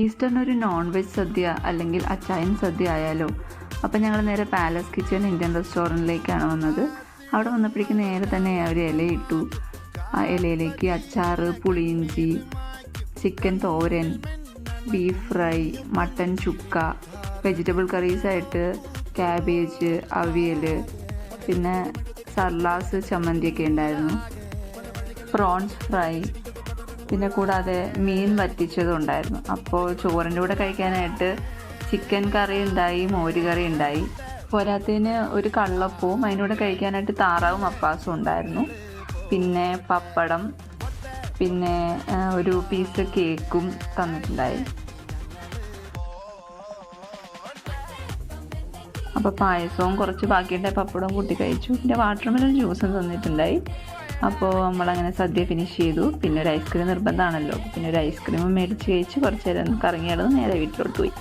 ഈസ്റ്ററിന് ഒരു non veg സദ്യ അല്ലെങ്കിൽ അച്ചായൻ സദ്യ ആയാലോ? അപ്പം ഞങ്ങൾ നേരെ പാലസ് കിച്ചൺ ഇന്ത്യൻ റെസ്റ്റോറന്റിലേക്കാണ് വന്നത്. അവിടെ വന്നപ്പോഴേക്കും നേരെ തന്നെ അവർ ഇലയിട്ടു ആ ഇലയിലേക്ക് അച്ചാറ് പുളിയിഞ്ചി ചിക്കൻ തോരൻ ബീഫ് ഫ്രൈ മട്ടൻ ചുക്ക വെജിറ്റബിൾ കറീസായിട്ട് ക്യാബേജ് അവിയൽ പിന്നെ സർലാസ് ചമ്മന്തിയൊക്കെ ഉണ്ടായിരുന്നു. പ്രോൺസ് ഫ്രൈ പിന്നെ കൂടാതെ മീൻ വറ്റിച്ചതും ഉണ്ടായിരുന്നു അപ്പോൾ ചോറിന്റെ കൂടെ കഴിക്കാനായിട്ട് ചിക്കൻ കറി ഉണ്ടായി മോര് കറി ഉണ്ടായി. പോരാത്തതിന് ഒരു കള്ളപ്പവും അതിനൂടെ കഴിക്കാനായിട്ട് താറാവും അപ്പാസും ഉണ്ടായിരുന്നു. പിന്നെ പപ്പടം പിന്നെ ഒരു പീസ് കേക്കും തന്നിട്ടുണ്ടായി. അപ്പോൾ പായസവും കുറച്ച് ബാക്കിയുടെ പപ്പടവും കൂട്ടി കഴിച്ചു. പിന്നെ വാട്ടർമെലൺ ജ്യൂസും തന്നിട്ടുണ്ടായി. അപ്പോൾ നമ്മളങ്ങനെ സദ്യ ഫിനിഷ് ചെയ്തു. പിന്നെ ഒരു ഐസ്ക്രീം നിർബന്ധമാണല്ലോ. പിന്നെ ഒരു ഐസ്ക്രീമും മേടിച്ച് കഴിച്ച് കുറച്ച് നേരം കറങ്ങിയാലും നേരെ വീട്ടിലോട്ട് പോയി.